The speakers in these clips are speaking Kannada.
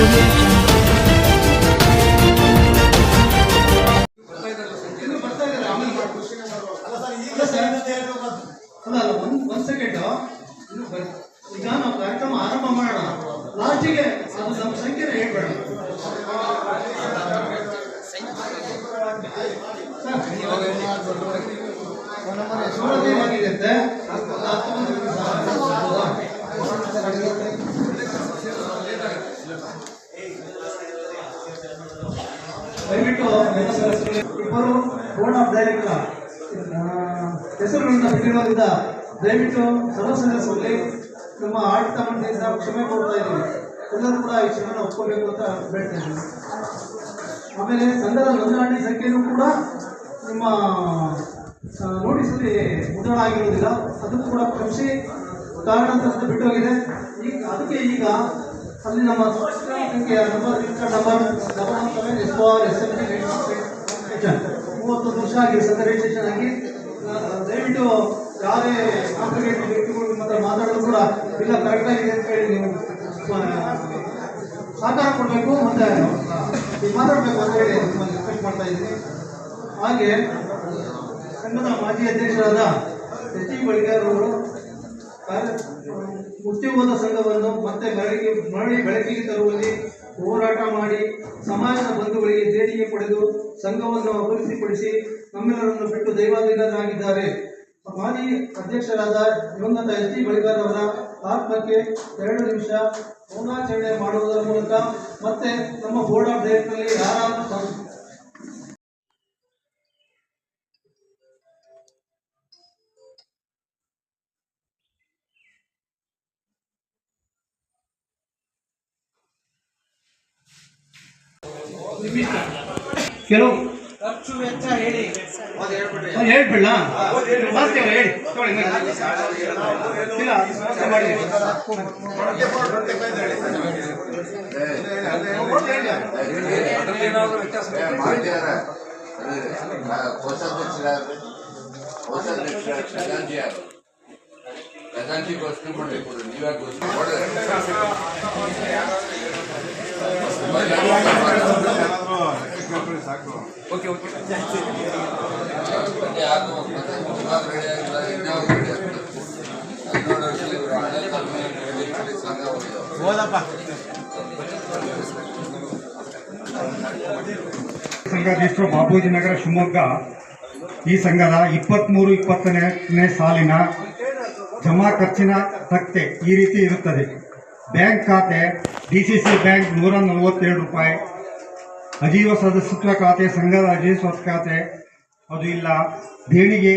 You. ಇಬ್ಬರು ಪೂರ್ಣ ಡೈರೆಕ್ಟರ್ ಹೆಸರುಗಳಿಂದ ಬಿಟ್ಟಿರೋದ್ರಿಂದ ದಯವಿಟ್ಟು ಸರ್ವ ಸಲ್ಲಿ ನಮ್ಮ ಆಡಳಿತ ಮಂಡಳಿಯಿಂದ ಕ್ಷಮೆ ಕೊಡ್ತಾ ಇದ್ದೀವಿ ಎಲ್ಲರೂ ಕೂಡ ಈ ಕ್ಷಮೆನ ಒಪ್ಕೋಬೇಕು ಅಂತ ಇದ್ದೀವಿ ಆಮೇಲೆ ಸಂಘದ ನೋಂದಣಿ ಸಂಖ್ಯೆಯೂ ಕೂಡ ನಿಮ್ಮ ನೋಟಿಸಲ್ಲಿ ಮುದ್ರಣ ಆಗಿರೋದಿಲ್ಲ ಅದು ಕೂಡ ಕ್ಷಮಿಸಿ ಕಾರಣಾಂತರದಿಂದ ಬಿಟ್ಟೋಗಿದೆ ಈಗ ಅದಕ್ಕೆ ಈಗ ಅಲ್ಲಿ ನಮ್ಮ ಸಂಖ್ಯೆ number number double one seven S R S M ಮೂವತ್ತೊಂದು ವರ್ಷ ಆಗಿದೆ. ಸದರ್ ರಿಜಿಸ್ಟ್ರೇಷನ್ ಆಗಿ ದಯವಿಟ್ಟು ಯಾರೇ ಕಾಂಪ್ಲಿಕೇಟೆಡ್ ವ್ಯಕ್ತಿಗಳು ಮಾತ್ರ ಮಾತಾಡೋದು ಕೂಡ ಇಲ್ಲ ಕರೆಕ್ಟ್ ಆಗಿದೆ ಅಂತ ಹೇಳಿ ನೀವು ಸಹಕಾರ ಕೊಡಬೇಕು. ಮತ್ತೆ ಮಾತಾಡಬೇಕು ಅಂತ ಹೇಳಿ ನಿಮ್ಮಲ್ಲಿ ರಿಕ್ವೆಸ್ಟ್ ಮಾಡ್ತಾ ಇದ್ದೀನಿ. ಹಾಗೆ, ಸಂಘದ ಮಾಜಿ ಅಧ್ಯಕ್ಷರಾದ ಎಚ್ ಡಿ ಬಳಿಗಾರ್ ಅವರು ಕಾರ್ಯ ಹೋದ ಸಂಘವನ್ನು ಮತ್ತೆ ಮರಳಿಗೆ ಮರಳಿ ಬೆಳಕಿಗೆ ತರುವಲ್ಲಿ ಹೋರಾಟ ಮಾಡಿ ಸಮಾಜದ ಬಂಧುಗಳಿಗೆ ದೇಣಿಗೆ ಪಡೆದು ಸಂಘವನ್ನು ಅಭಿವೃದ್ಧಿಪಡಿಸಿ ನಮ್ಮೆಲ್ಲರನ್ನು ಬಿಟ್ಟು ದೈವಾಧೀನರಾಗಿದ್ದಾರೆ. ಮಾಜಿ ಅಧ್ಯಕ್ಷರಾದ ದಿವಂಗತ ಎಸ್ ಟಿ ಬಳಿಗಾರ್ ಅವರ ಆತ್ಮಕ್ಕೆ ಎರಡು ನಿಮಿಷ ಮೌನಾಚರಣೆ ಮಾಡುವುದರ ಮೂಲಕ ಮತ್ತೆ ನಮ್ಮ ಬೋರ್ಡ್ ಆಫ್ ಡೈರೆಕ್ಟರ್ನಲ್ಲಿ ಯಾರಾದರೂ ಕೆಲವು ಖರ್ಚು ವೆಚ್ಚ ಹೇಳಿ. ಅದು ಹೇಳ್ಬಿಡ್ಲ? ಹೇಳಿ. ತಗೊಳ್ಳಿ ನೋಡಿ. ಇಲ್ಲ ಮಾಡಿ. ಕೋಶಾಧ್ಯಕ್ಷರಾದ್ರೆ ಕೋಶಾಧ್ಯಕ್ಷರ ಖಜಾಂಚಿ ಖಜಾಂಚಿ ಘೋಷಣೆ ಮಾಡಬೇಕು ನೀವ್ಯಾಕೆ ಘೋಷಣೆ ಬಾಬೂಜಿ ನಗರ ಶಿವಮೊಗ್ಗ ಈ ಸಂಘದ ಇಪ್ಪತ್ತ್ಮೂರು ಇಪ್ಪತ್ತನೇ ಸಾಲಿನ ಜಮಾ ಖರ್ಚಿನ ತಕ್ತೆ ಈ ರೀತಿ ಇರುತ್ತದೆ. ಬ್ಯಾಂಕ್ ಖಾತೆ, ಡಿ ಸಿ ಸಿ ಬ್ಯಾಂಕ್ ನೂರ ನಲವತ್ತೇಳು ರೂಪಾಯಿ. ಅಜೀವ ಸದಸ್ಯತ್ವ ಖಾತೆ, ಸಂಘದ ಅಜೀವ ಖಾತೆ. ಅದು ಇಲ್ಲ. ದೇಣಿಗೆ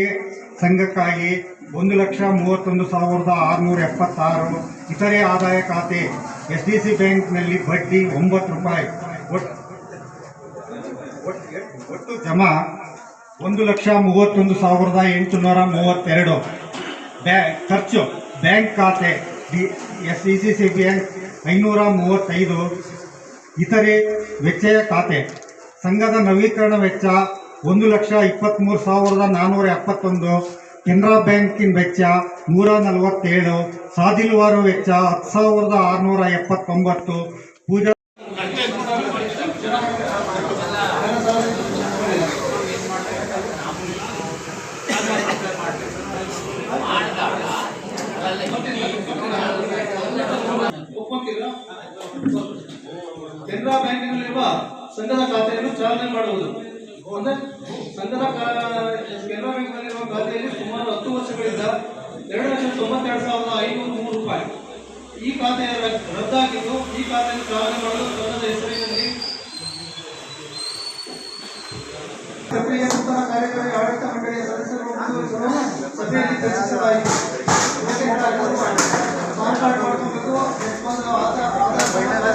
ಸಂಘಕ್ಕಾಗಿ ಒಂದು ಲಕ್ಷ ಮೂವತ್ತೊಂದು ಸಾವಿರದ ಆರುನೂರ ಎಪ್ಪತ್ತಾರು. ಇತರೆ ಆದಾಯ ಖಾತೆ, ಎಸ್ ಡಿ ಸಿ ಬ್ಯಾಂಕ್ನಲ್ಲಿ ಬಡ್ಡಿ ಒಂಬತ್ತು ರೂಪಾಯಿ. ಒಟ್ಟು ಜಮಾ ಒಂದು ಲಕ್ಷ ಮೂವತ್ತೊಂದು ಸಾವಿರದ ಎಂಟುನೂರ ಮೂವತ್ತೆರಡು. ಬ್ಯಾ, ಖರ್ಚು. ಬ್ಯಾಂಕ್ ಖಾತೆ, D, S E C C bank ಐನೂರ ಮೂವತ್ತೈದು. ಇತರೆ ವೆಚ್ಚಯ ಖಾತೆ. ಸಂಘದ ನವೀಕರಣ ವೆಚ್ಚ ಒಂದು ಲಕ್ಷ ಇಪ್ಪತ್ತ್ಮೂರು ಸಾವಿರದ ನಾನ್ನೂರ ಎಪ್ಪತ್ತೊಂದು. ಕೆನರಾ ಬ್ಯಾಂಕಿನ ವೆಚ್ಚ ನೂರ ನಲವತ್ತೇಳು. ಸಾದಿಲ್ವಾರು ವೆಚ್ಚ ಹತ್ತು ಸಾವಿರದ ಆರುನೂರ ಎಪ್ಪತ್ತೊಂಬತ್ತು. ಕೆನರಾ ಬ್ಯಾಂಕಿನಲ್ಲಿರುವ ಸಂಘದ ಖಾತೆಯನ್ನು ಚಾಲನೆ ಮಾಡುವುದು. ಅಂದ್ರೆ ಸಂಘದ ಕೆನರಾ ಬ್ಯಾಂಕ್ನಲ್ಲಿರುವ ಖಾತೆಯಲ್ಲಿ ಸುಮಾರು ಹತ್ತು ವರ್ಷಗಳಿಂದ ಎರಡು ಲಕ್ಷದ ತೊಂಬತ್ತೆರಡು ಸಾವಿರದ ಐನೂರ ಮೂರು ರೂಪಾಯಿ. ಈ ಖಾತೆಯ ರದ್ದಾಗಿದ್ದು ಈ ಖಾತೆಯನ್ನು ಚಾಲನೆ ಮಾಡಲು ಸಂಘದ ಹೆಸರಿನಲ್ಲಿ ಸಕ್ರಿಯ ನೂತನ ಕಾರ್ಯಕಾರಿ ಆಡಳಿತ ಮಂಡಳಿಯ ಸದಸ್ಯರು ಸಭೆಯಲ್ಲಿ ಚರ್ಚಿಸಲಾಯಿತು ಇದಕ್ಕೆ ಮಾರ್ಪಾಡು ಮಾಡ್ಕೋಬೇಕು ಯಜಮಾನರು ಆಧಾರ್ ಆಮೇಲೆ ಸಂಘದ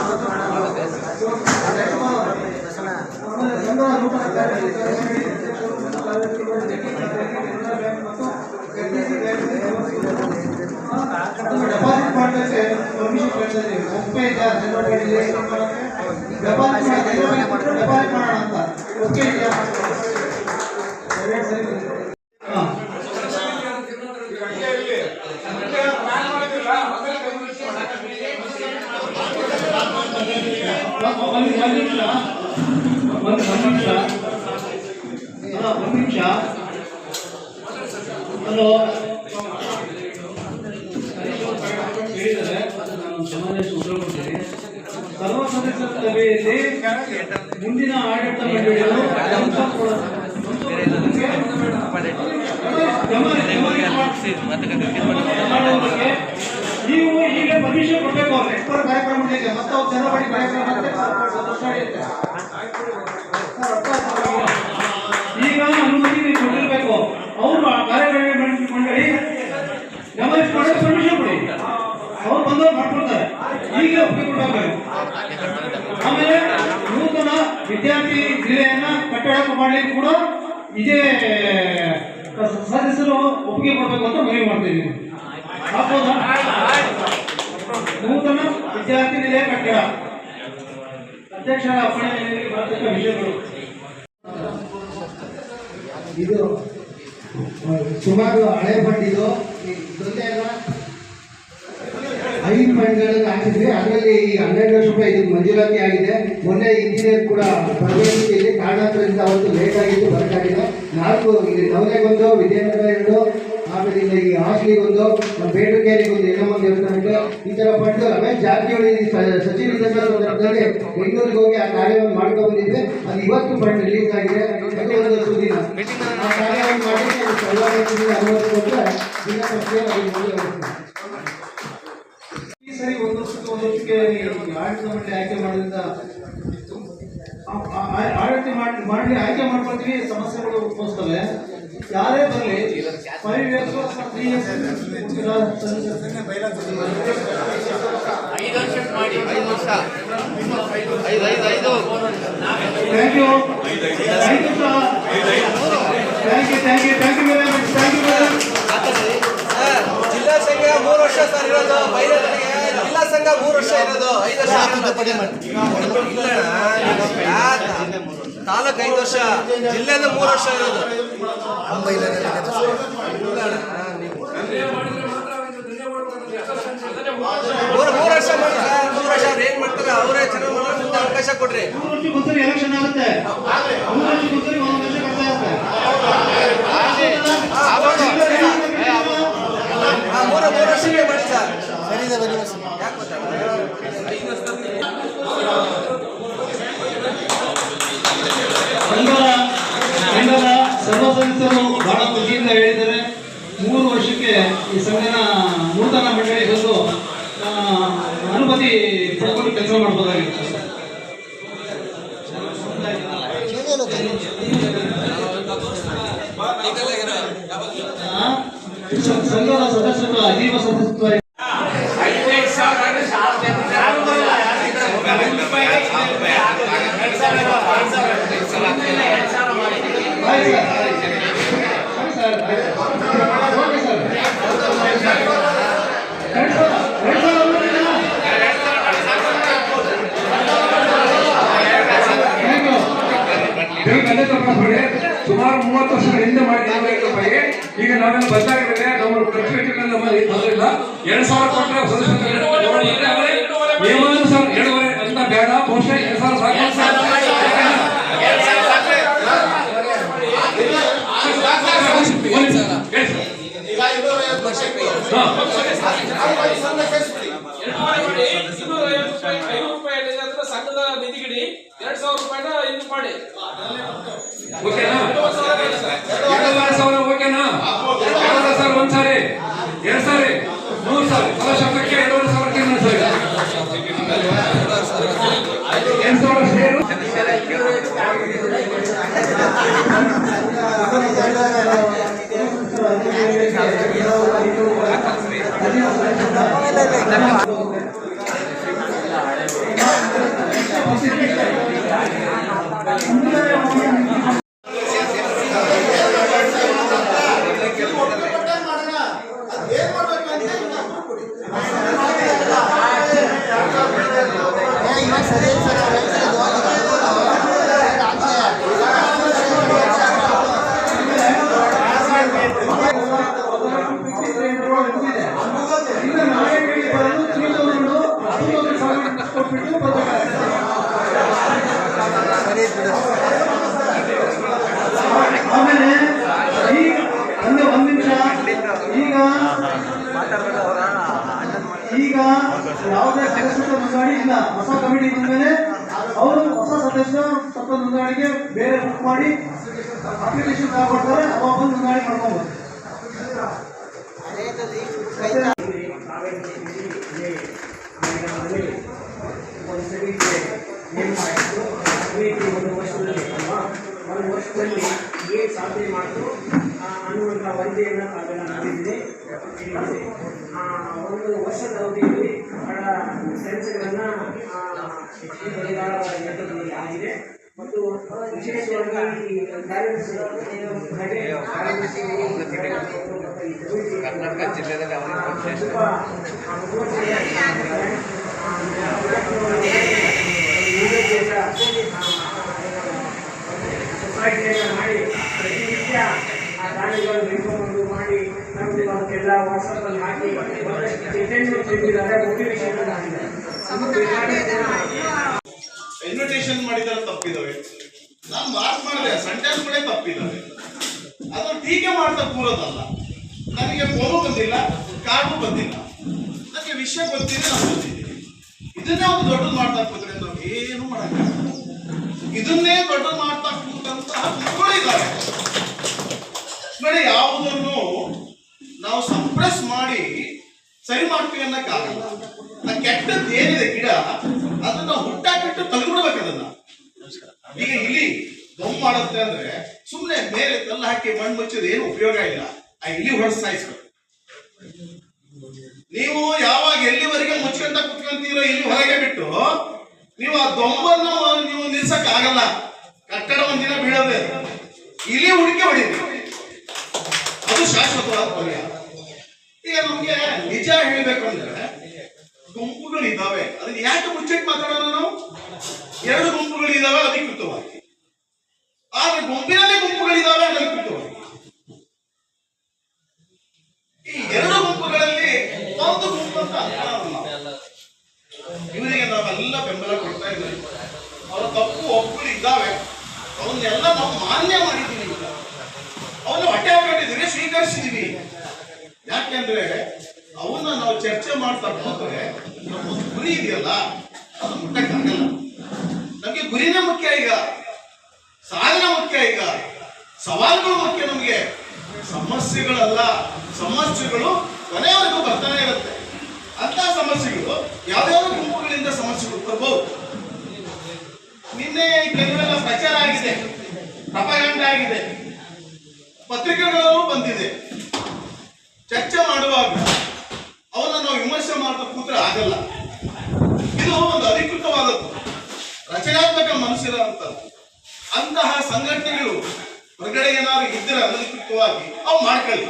ನೂತನ ಕಾರ್ಯಕಾರಿ ಸದಸ್ಯರಿಗೆ ಅಧ್ಯಕ್ಷರು, ಮುಖ್ಯ ಕಾರ್ಯದರ್ಶಿಗಳು, ಜಂಟಿ ಕಾರ್ಯದರ್ಶಿಗಳು, ಕೆನರಾ ಬ್ಯಾಂಕ್ ಮತ್ತು ಎಸ್ಬಿಸಿ ಬ್ಯಾಂಕ್ ಆ, ಅದನ್ನು ಡೆಪಾಸಿಟ್ ಮಾಡಲಿಕ್ಕೆ ಪರ್ಮಿಷನ್ ಕೇಳ್ತಾ ಇದ್ದೀವಿ ಒಪ್ಪೆ ಇದೆಯಾ ಜನರ ಡೆಪಾಸಿಟ್ ಮಾಡಿ ಡೆಪಾಸಿಟ್ ಮಾಡೋಣ ಅಂತ ನೀವು ಈಗ ಪರ್ಮಿಷನ್ ಕೊಡಬೇಕು ಅವ್ರು ಎಕ್ಸ್ಪರ್ ಕಾರ್ಯಕ್ರಮ ಮತ್ತೆ ಅವ್ರು ಜನಬಡಿ ಕಾರ್ಯಕ್ರಮ ಮತ್ತೆ ವರ್ಷ ನಡೆಯುತ್ತೆ. ಸರ್, ಅರ್ಥ ಆಯ್ತಾ? ಈಗ ಅನುಮತಿ ನೀವು ಕೊಟ್ಟಿರ್ಬೇಕು ಅವರು ಆ ಕಾರ್ಯಕ್ರಮ ಮಂಡಳಿ ಮಂಡಳಿ ಗಮನಿಸಿ ಮಾಡೋಕೆ ಪರ್ಮಿಷನ್ ಕೊಡಿ ಅವ್ರು ಬಂದವ್ರು ಮಾಡ್ಕೊಡ್ತಾರೆ ಈಗ ಒಪ್ಪಿಗೆ ಕೊಡಬೇಕು ಆಮೇಲೆ ನೂತನ ವಿದ್ಯಾರ್ಥಿ ಜಿಲ್ಲೆಯನ್ನ ಕಟ್ಟಡಕ್ಕೆ ಮಾಡಲಿಕ್ಕೆ ಕೂಡ ಇದೇ ಸದಸ್ಯರು ಒಪ್ಪಿಗೆ ಕೊಡಬೇಕು ಅಂತ ಮನವಿ ಮಾಡ್ತೀನಿ ನೂತನ ವಿದ್ಯಾರ್ಥಿ ನಿಲಯ ಕಟ್ಟಡ. ಅಧ್ಯಕ್ಷರ ಅಪ್ಪಣೆಯಲ್ಲಿ ಬರತಕ್ಕ ವಿಷಯಗಳು. ಇದು ಸುಮಾರು ಹಳೆ ಬಂಡಿದು ಇದು ಇದೊಂದೇ ಅಲ್ಲ ಐದು ಫಂಡ್ಗಳಿಗೆ ಹಾಕಿದ್ವಿ ಅದರಲ್ಲಿ ಈ ಹನ್ನೆರಡು ಲಕ್ಷ ರೂಪಾಯಿ ಇದು ಮಂಜೂರಾತಿ ಆಗಿದೆ. ಮೊನ್ನೆ ಇಂಜಿನಿಯರ್ ಕೂಡ ಬರಬೇಕಿದೆ. ಕಾರಣಾಂತರದಿಂದ ಅವತ್ತು ಲೇಟ್ ಆಗಿದ್ದು ಬರಕಾಗಿಲ್ಲ. ನಾಲ್ಕು, ಇಲ್ಲಿ ನವಲೆಗೊಂದು ವಿಜಯನಗರ ಎರಡು, ಆಮೇಲೆ ಇಲ್ಲಿ ಈ ಹಾಸ್ಲಿಗೆ ಒಂದು ನಮ್ಮ ಬೇಟುಕೇರಿಗೆ ಒಂದು ಎಲ್ಲಮ್ಮ ದೇವಸ್ಥಾನಕ್ಕೆ ಈ ಥರ ಫಂಡ್ ರಮೇಶ್ ಜಾರಕಿಹೊಳಿ ಸಚಿವ ಸಂದರ್ಭದಲ್ಲಿ ಬೆಂಗಳೂರಿಗೆ ಹೋಗಿ ಆ ಕಾರ್ಯವನ್ನು ಮಾಡ್ಕೊಂಡು ಬಂದಿದ್ದೆ. ಅದು ಇವತ್ತು ಫಂಡ್ ರಿಲೀಸ್ ಆಗಿದೆ. ಅದು ಒಂದು ಸುದಿನ ಆ ಕಾರ್ಯವನ್ನು ಮಾಡಿ ಅದು ಮುಂದುವರಿಸ್ತದೆ. ಈ ಸರಿ ಒಂದು ವರ್ಷಕ್ಕೆ ಒಂದು ವರ್ಷಕ್ಕೆ ಆಡಳಿತ ಮಂಡಳಿ ಆಯ್ಕೆ ಮಾಡೋದ್ರಿಂದ ಆಡಳಿತ ಮಾಡಿ ಮಾಡಲಿ ಆಯ್ಕೆ ಮಾಡ್ಕೊಳ್ತೀವಿ ಸಮಸ್ಯೆಗಳು ಉದ್ಭವಿಸ್ತವೆ. ಯಾರೇ ಬರಲಿ ಫೈವ್ ಇಯರ್ಸ್ ತ್ರೀ ಇಯರ್ಸ್ ಐದು ವರ್ಷ ಮಾಡಿ ಐದು ವರ್ಷ. ಐದು ಐದು ಐದು. Thank you thank you thank you thank you thank you very much thank you very ಜಿಲ್ಲಾ ಸಂಘ ಮೂರು ವರ್ಷ ಸರ್ ಇರೋದು ಜಿಲ್ಲಾ ಸಂಘ ಮೂರು ವರ್ಷ ಇರೋದು ಐದು ವರ್ಷ ಇಲ್ಲ ತಾಲೂಕು ಐದು ವರ್ಷ ಜಿಲ್ಲೆದು ಮೂರು ವರ್ಷ ಇರೋದು. ಮೂರು ಮೂರು ವರ್ಷ ಮಾಡಿ ಸರ್ ಮೂರು ವರ್ಷ ಅವ್ರು ಏನ್ ಮಾಡ್ತಾರೆ? ಅವರೇ ಚೆನ್ನಾಗಿ ಮಾಡ್ತಾರೆ ಅವಕಾಶ ಕೊಡ್ರಿ. ಮೂರು ಎಲೆಕ್ಷನ್ ಆಗುತ್ತೆ ಮೂರು ಮೂರು ವರ್ಷಕ್ಕೆ ಮಾಡಿ ಸರ್ ಯಾಕೆ ಗೊತ್ತಾ ಸಂಘದ ಸರ್ವ ಸದಸ್ಯರು ಬಹಳ ಖುಷಿಯಿಂದ ಹೇಳಿದ್ದಾರೆ. ಮೂರು ವರ್ಷಕ್ಕೆ ಈ ಸಂಘನ ನೂತನ ಮಂಡಳಿ ಬಂದು ಅನುಮತಿ ಪಡ್ಕೊಂಡು ಕೆಲಸ ಮಾಡಬಹುದಾಗಿತ್ತು ಸಂಘದ ಸದಸ್ಯರು ಅಜೀವ ಸದಸ್ಯತ್ವ ಸುಮಾರು ಮೂವತ್ತು ವರ್ಷಗಳ ಹಿಂದೆ ಮಾಡಿ ಈಗ ನಾವೆಲ್ಲ ಬದಲಾಗಿದೆ ನಮ್ಮಲ್ಲಿ ತೊಂದರೆಯಿಲ್ಲ ಎರಡು ಸಾವಿರ ಕೊಟ್ಟರೆ ಸದಸ್ಯರು ಸರ್ ಎರಡೂವರೆ ಅಂತ ಬೇಡ ಬಹುಶಃ ಎರಡು ಸಾವಿರ ಸಂಘದ ನಿಧಿಗಿಡಿ. ಎರಡ್ ಸಾವಿರ ರೂಪಾಯಿನ ಇದು ಮಾಡಿ. ಓಕೆನಾ ಎರಡೂವರೆ ಸಾವಿರ ಓಕೆನಾ ಎರಡೂವರೆ ಸಾವಿರ ಒಂದ್ ಸಾರಿ ಎರಡ್ ಸಾರಿ ಮೂರು ಸಾರಿ ಫಲ ಶಬ್ದಕ್ಕೆ ಎರಡೂವರೆ ಸಾವಿರಕ್ಕೆ ಇನ್ನೊಂದು ಸಾರಿ ಎಂಟು ಸಾವಿರ ಸೇರು ಮುಂದಿನ 네. ಯಾವುದೇ ಸದಸ್ಯರ ನೋಂದಣಿ ಇಲ್ಲ. ಹೊಸ ಕಮಿಟಿ ಮೇಲೆ ಅವರು ಹೊಸ ಸದಸ್ಯ ತಪ್ಪ ನೋಂದಣಿಗೆ ಬೇರೆ ಬುಕ್ ಮಾಡಿ ಅಪ್ಲಿಕೇಶನ್ ತಗೊಳ್ತಾರೆ ಅವಾಗ ನೋಂದಣಿ ಮಾಡ್ಕೊಬೋದು ಒಂದು ವರ್ಷದಲ್ಲಿ ಅಲ್ವಾ ಒಂದು ವರ್ಷದಲ್ಲಿ ಏನು ಸಾಧನೆ ಮಾಡಿದ್ರು ಆ, ಅನ್ನುವಂಥ ವರದಿಯನ್ನು ಆ, ಒಂದು ವರ್ಷದ ಅವಧಿಯಲ್ಲಿ ಬಹಳ ಕೆಲಸಗಳನ್ನು ಆಗಿದೆ ಮತ್ತು ವಿಶೇಷವಾಗಿ ಕರ್ನಾಟಕ ಜಿಲ್ಲೆಯಲ್ಲಿ ಸೊಸೈಟಿಯನ್ನು ಮಾಡಿ ಪ್ರತಿನಿತ್ಯ ಮಾಡಿ ನಮ್ದು ಅದಕ್ಕೆಲ್ಲ ವಾಟ್ಸಪ್ಪಲ್ಲಿ ಹಾಕಿ ಮೋಟಿವೇಶನ್ ಆಗಿದೆ. ಇನ್ವಿಟೇಷನ್ ಮಾಡಿದ್ರೆ ತಪ್ಪಿದಾವೆ. ನಾನು ಮಾರ್ಕ್ ಮಾಡಿದೆ ಸೆಂಟೆನ್ಸ್ಗಳೇ ತಪ್ಪಿದಾವೆ. ಅದು ಟೀಕೆ ಮಾಡ್ತಾ ಕೂರೋದಲ್ಲ ನನಗೆ ಫೋನು ಬಂದಿಲ್ಲ ಕಾರ್ಡು ಬಂದಿಲ್ಲ. ನನಗೆ ವಿಷಯ ಗೊತ್ತಿದೆ ನಾನು ಬಂದಿದ್ದೀನಿ. ಇದನ್ನೇ ಒಂದು ದೊಡ್ಡದು ಮಾಡ್ತಾ ಕೂತ್ರೆ ನಾವು ಏನು ಮಾಡಕ್ಕಾಗಲ್ಲ. ಇದನ್ನೇ ದೊಡ್ಡದು ಮಾಡ್ತಾ ಕೂತಂತಹ ಗುಂಪುಗಳಿದ್ದಾವೆ ನೋಡಿ ಯಾವುದನ್ನು ನಾವು ಸಂಪ್ರೆಸ್ ಮಾಡಿ ಸರಿ ಮಾಡ್ತೀವಿ ಅನ್ನಕ್ಕಾಗಲ್ಲ ಆ ಕೆಟ್ಟದ್ದು ಏನಿದೆ ಗಿಡ ಅದನ್ನ ಹುಟ್ಟಾಕಿಟ್ಟು ತೆಗೆದ್ಬಿಡ್ಬೇಕು ಅದನ್ನ. ಈಗ ಇಲ್ಲಿ ಗಮ್ ಮಾಡುತ್ತೆ ಅಂದ್ರೆ ಸುಮ್ಮನೆ ಮೇಲೆ ಕಲ್ಲು ಹಾಕಿ ಮಣ್ಣು ಮುಚ್ಚಿದ್ರೆ ಏನು ಉಪಯೋಗ ಇಲ್ಲ. ಆ ಇಲ್ಲಿ ಹೊಡೆದು ಸಾಯಿಸ್ಬೇಕು. ನೀವು ಯಾವಾಗ ಎಲ್ಲಿವರೆಗೆ ಮುಚ್ಕೊಂತ ಕುತ್ಕೊಂತೀರೋ ಇಲ್ಲಿ ಹೊರಗೆ ಬಿಟ್ಟು ನೀವು ಆ ದೊಂಬನ್ನು ನೀವು ನಿಲ್ಸಕ್ ಆಗಲ್ಲ ಕಟ್ಟಡ ಒಂದಿನ ಬೀಳೋದೇ. ಇಲ್ಲಿ ಹುಡುಕಿ ಹೊಡಿತೀವಿ ಶಾಶ್ವತವಾದ ಈಗ ನಮ್ಗೆ ನಿಜ ಹೇಳ್ಬೇಕು ಅಂದ್ರೆ ಗುಂಪುಗಳಿದ್ದಾವೆ ಅದನ್ನ ಯಾಕೆ ಮುಚ್ಚಿಟ್ಟು ಮಾತಾಡೋಣ ನಾವು? ಎರಡು ಗುಂಪುಗಳಿದ್ದಾವೆ ಅಧಿಕೃತವಾಗಿ ಆದ್ರೆ ಗುಂಪಿನಲ್ಲಿ ಗುಂಪುಗಳಿದ್ದಾವೆ ಅನಧಿಕೃತವಾಗಿ ಈ ಎರಡು ಗುಂಪುಗಳಲ್ಲಿ ಒಂದು ಗುಂಪು ಅಂತ. ಇವರಿಗೆ ನಾವೆಲ್ಲ ಬೆಂಬಲ ಕೊಡ್ತಾ ಇದ್ದೀವಿ. ಅವರ ತಪ್ಪು ಒಪ್ಪುಗಳು ಇದ್ದಾವೆ. ಅವನ್ನೆಲ್ಲ ನಾವು ಮಾನ್ಯ ಮಾಡಿದ್ದೀವಿ ಅವನ್ನ ಹೊಟ್ಟೆ ಹಾಕೊಂಡಿದ್ದೀವಿ ಸ್ವೀಕರಿಸಿದೀವಿ ಯಾಕೆಂದ್ರೆ ಅವನ್ನ ನಾವು ಚರ್ಚೆ ಮಾಡ್ತಾ ಹೋದ್ರೆ ನಮ್ಮ ಒಂದು ಗುರಿ ಇದೆಯಲ್ಲ, ಅದು ಮುಟ್ಟಕ್ಕಾಗಲ್ಲ ನಮಗೆ ಗುರಿನೇ ಮುಖ್ಯ ಈಗ. ಸಾಧನೆ ಮುಖ್ಯ ಈಗ. ಸವಾಲುಗಳು ಮುಖ್ಯ ನಮಗೆ. ಸಮಸ್ಯೆಗಳಲ್ಲ, ಸಮಸ್ಯೆಗಳು ಕೊನೆಯವರೆಗೂ ಬರ್ತಾನೆ ಇರುತ್ತೆ. ಅಂತ ಸಮಸ್ಯೆಗಳು ಯಾವ್ಯಾವ ಗುಂಪುಗಳಿಂದ ಸಮಸ್ಯೆಗಳು ಬರ್ಬಹುದು ನಿನ್ನೆ ಕೆಲವೆಲ್ಲ ಪ್ರಚಾರ ಆಗಿದೆ. ಪ್ರಪಗಂಡ ಆಗಿದೆ. ಪತ್ರಿಕೆಗಳಲ್ಲೂ ಬಂದಿದೆ. ಚರ್ಚೆ ಮಾಡುವಾಗ ಅವನ್ನ ನಾವು ವಿಮರ್ಶೆ ಮಾಡ್ತಾ ಕೂತ್ರೆ ಆಗಲ್ಲ. ಇದು ಒಂದು ಅಧಿಕೃತವಾದದ್ದು. ರಚನಾತ್ಮಕ ಮನುಷ್ಯರಂತದ್ದು ಅಂತಹ ಸಂಘಟನೆಗಳು ಹೊರಗಡೆ ಏನಾದ್ರು ಇದ್ದರೆ ಅನಧಿಕೃತವಾಗಿ ಅವು ಮಾಡ್ಕೊಳ್ಳಿ.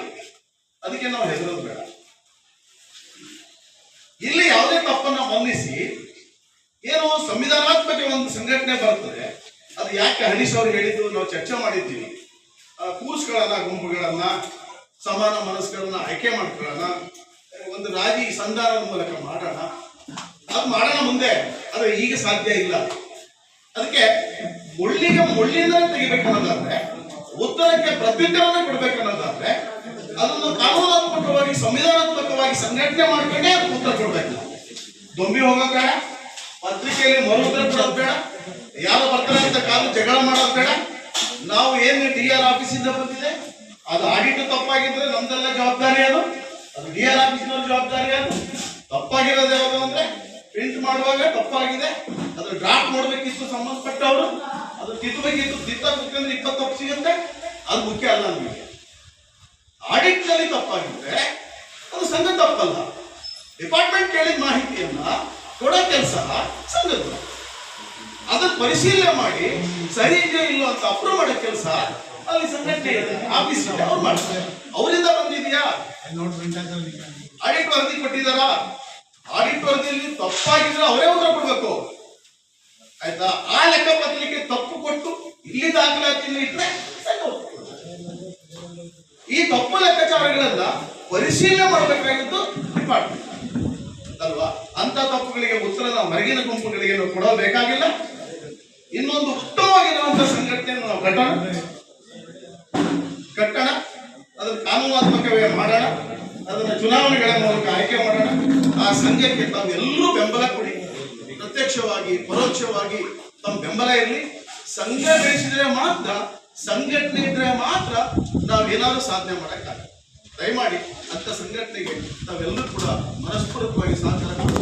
ಅದಕ್ಕೆ ನಾವು ಹೆದರೋದು ಬೇಡ. ಇಲ್ಲಿ ಯಾವುದೇ ತಪ್ಪನ್ನ ಮನ್ನಿಸಿ, ಏನು ಸಂವಿಧಾನಾತ್ಮಕ ಒಂದು ಸಂಘಟನೆ ಬರ್ತದೆ, ಅದು ಯಾಕೆ ಹರೀಶ್ ಅವರು ಹೇಳಿದ್ದು ನಾವು ಚರ್ಚೆ ಮಾಡಿದ್ದೀವಿ. ಆ, ಕೂರ್ಸ್ಗಳನ್ನ ಗುಂಪುಗಳನ್ನ ಸಮಾನ ಮನಸ್ಸುಗಳನ್ನ ಆಯ್ಕೆ ಮಾಡ್ಕೊಳ್ಳೋಣ. ಒಂದು ರಾಜಿ ಸಂಧಾನದ ಮೂಲಕ ಮಾಡೋಣ. ಅದು ಮಾಡೋಣ ಮುಂದೆ ಆದರೆ ಈಗ ಸಾಧ್ಯ ಇಲ್ಲ. ಅದಕ್ಕೆ ಮುಳ್ಳಿಗೆ ಮುಳ್ಳಿಂದ ತೆಗಿಬೇಕನ್ನೋದಾದ್ರೆ ಉತ್ತರಕ್ಕೆ ಕೊಡ್ಬೇಕು ಅನ್ನೋದಾದ್ರೆ ಅದನ್ನು ಕಾನೂನಾತ್ಮಕವಾಗಿ ಸಂವಿಧಾನಾತ್ಮಕವಾಗಿ ಸಂಘಟನೆ ಮಾಡ್ಕೊಂಡೇ ಉತ್ತರ ಕೊಡ್ಬೇಕು. ದೊಂಬಿ ಬೇಡ ಪತ್ರಿಕೆಯಲ್ಲಿ ಮರು ಉತ್ತರ ಕೊಡೋದು ಬೇಡ ಯಾರು ಬರ್ತಾರೆ ಅಂತ ಕಾನೂನು ಜಗಳ ಮಾಡೋದು ಬೇಡ ಏನು ಡಿ ಆರ್ ಆಫೀಸಿಂದ ಬಂದಿದೆ? ಅದು ಆಡಿಟ್ ತಪ್ಪಾಗಿದ್ರೆ ನಮ್ದೆಲ್ಲ ಜವಾಬ್ದಾರಿ ಅದು. ಅದು ಡಿ ಆರ್ ಆಫೀಸ್ನವ್ರ ಜವಾಬ್ದಾರಿ ಅದು. ತಪ್ಪಾಗಿರೋದು ಯಾವುದು ಅಂದ್ರೆ ಪ್ರಿಂಟ್ ಮಾಡುವಾಗ ತಪ್ಪಾಗಿದೆ. ಅದು ಡ್ರಾಫ್ಟ್ ಮಾಡಬೇಕಿತ್ತು ಸಂಬಂಧಪಟ್ಟವರು. ಅದು ತಿದ್ದಬೇಕಿತ್ತು. ತಿದ್ದ ಕುತ್ಕೊಂಡ್ರೆ ಇಪ್ಪತ್ತು ತಪ್ಪು ಸಿಗುತ್ತೆ ಅದು ಮುಖ್ಯ ಅಲ್ಲ ನಮಗೆ. ಆಡಿಟ್ನಲ್ಲಿ ತಪ್ಪಾಗಿದ್ರೆ ಅದು ಸಂಘ ತಪ್ಪಲ್ಲ. ಡಿಪಾರ್ಟ್ಮೆಂಟ್ ಕೇಳಿದ ಮಾಹಿತಿಯನ್ನ ಕೊಡೋ ಕೆಲಸ ಸಂಘದ ಪರಿಶೀಲನೆ ಮಾಡಿ ಸರಿ ಇದೆಯೋ ಇಲ್ಲೋ ಅಂತ ಅಪ್ರೂವ್ ಮಾಡೋ ಕೆಲಸ ಅಲ್ಲಿ ಸಂಘಟನೆ ಆಫೀಸ್ ಅವ್ರು ಮಾಡ್ತಾರೆ. ಅವರಿಂದ ಬಂದಿದೆಯಾ? ಆಡಿಟ್ ವರದಿ ಕೊಟ್ಟಿದಾರ ಆಡಿಟ್ ವರದಿಯಲ್ಲಿ ತಪ್ಪಾಗಿದ್ರೆ ಅವರೇ ಉತ್ತರ ಕೊಡ್ಬೇಕು. ಆಯ್ತಾ? ಆ ಲೆಕ್ಕ ಪತ್ರಿಕೆ ತಪ್ಪು ಕೊಟ್ಟು ಇಲ್ಲಿ ದಾಖಲಾತಿಯನ್ನು ಉತ್ತರ ಈ ತಪ್ಪು ಲೆಕ್ಕಾಚಾರಗಳನ್ನ ಪರಿಶೀಲನೆ ಮಾಡಬೇಕಾಗಿದ್ದು ಡಿಪಾರ್ಟ್ಮೆಂಟ್ ಅಲ್ವಾ? ಅಂತ ತಪ್ಪುಗಳಿಗೆ ಉತ್ತರ ನಾವು ಹೊರಗಿನ ಗುಂಪುಗಳಿಗೆ ನಾವು ಕೊಡಬೇಕಾಗಿಲ್ಲ. ಇನ್ನೊಂದು ಉತ್ತಮವಾಗಿರುವಂತಹ ಸಂಘಟನೆಯನ್ನು ನಾವು ಕಟ್ಟೋಣ. ಕಟ್ಟಣ. ಅದನ್ನು ಕಾನೂನಾತ್ಮಕವೇ ಮಾಡೋಣ. ಅದನ್ನು ಚುನಾವಣೆಗಳ ಮೂಲಕ ಆಯ್ಕೆ ಮಾಡೋಣ. ಆ ಸಂಘಕ್ಕೆ ತಾವೆಲ್ಲರೂ ಬೆಂಬಲ ಕೊಡಿ. ಪ್ರತ್ಯಕ್ಷವಾಗಿ, ಪರೋಕ್ಷವಾಗಿ ತಮ್ಮ ಬೆಂಬಲ ಇರಲಿ. ಸಂಘ ಬೆಳೆಸಿದ್ರೆ ಮಾತ್ರ, ಸಂಘಟನೆ ಇದ್ರೆ ಮಾತ್ರ ನಾವೇನಾದ್ರೂ ಸಾಧನೆ ಮಾಡೋಕ್ಕಾಗಲ್ಲ ದಯಮಾಡಿ ಅಂತ ಸಂಘಟನೆಗೆ ತಾವೆಲ್ಲರೂ ಕೂಡ ಮನಸ್ಪೂರ್ವಕವಾಗಿ ಸಹಕಾರ